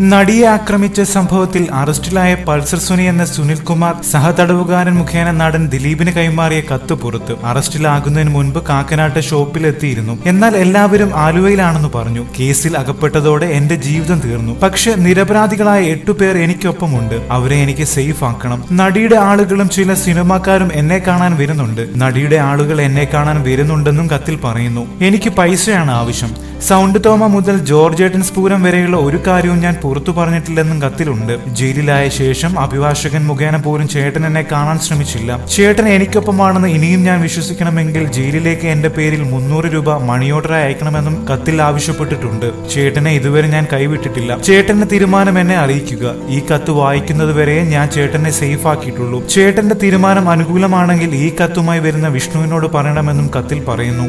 നടിയെ ആക്രമിച്ച സംഭവത്തിൽ അറസ്റ്റിലായ പൾസർ സുനി എന്ന സുനിൽ കുമാർ സഹതടവുകാരൻ മുഖേന നടൻ ദിലീപിന് കൈമാറിയ കത്ത് പുറത്ത്. അറസ്റ്റിലാകുന്നതിന് മുൻപ് കാക്കനാട്ട് ഷോപ്പിലെത്തിയിരുന്നു. എന്നാൽ എല്ലാവരും ആലുവയിലാണെന്ന് പറഞ്ഞു. കേസിൽ അകപ്പെട്ടതോടെ എന്റെ ജീവിതം തീർന്നു. പക്ഷെ നിരപരാധികളായ എട്ടുപേർ എനിക്കൊപ്പമുണ്ട്. അവരെ എനിക്ക് സേഫ് ആക്കണം. നടിയുടെ ആളുകളും ചില സിനിമാക്കാരും എന്നെ കാണാൻ വരുന്നുണ്ട്. നടിയുടെ ആളുകൾ എന്നെ കാണാൻ വരുന്നുണ്ടെന്നും കത്തിൽ പറയുന്നു. എനിക്ക് പൈസയാണ് ആവശ്യം. സൗണ്ട് തോമ മുതൽ ജോർജ് ഏട്ടൻസ് സ്പൂരം വരെയുള്ള ഒരു കാര്യവും ഞാൻ പുറത്തു പറഞ്ഞിട്ടില്ലെന്നും കത്തിലുണ്ട്. ജയിലിലായ ശേഷം അഭിഭാഷകൻ മുഖേന പോലും ചേട്ടൻ എന്നെ കാണാൻ ശ്രമിച്ചില്ല. ചേട്ടൻ എനിക്കൊപ്പമാണെന്ന് ഇനിയും ഞാൻ വിശ്വസിക്കണമെങ്കിൽ ജയിലിലേക്ക് എന്റെ പേരിൽ മുന്നൂറ് രൂപ മണി ഓർഡർ അയക്കണമെന്നും കത്തിൽ ആവശ്യപ്പെട്ടിട്ടുണ്ട്. ചേട്ടനെ ഇതുവരെ ഞാൻ കൈവിട്ടിട്ടില്ല. ചേട്ടന്റെ തീരുമാനം എന്നെ അറിയിക്കുക. ഈ കത്ത് വായിക്കുന്നത് വരെ ഞാൻ ചേട്ടനെ സേഫ് ആക്കിയിട്ടുള്ളൂ. ചേട്ടന്റെ തീരുമാനം അനുകൂലമാണെങ്കിൽ ഈ കത്തുമായി വരുന്ന വിഷ്ണുവിനോട് പറയണമെന്നും കത്തിൽ പറയുന്നു.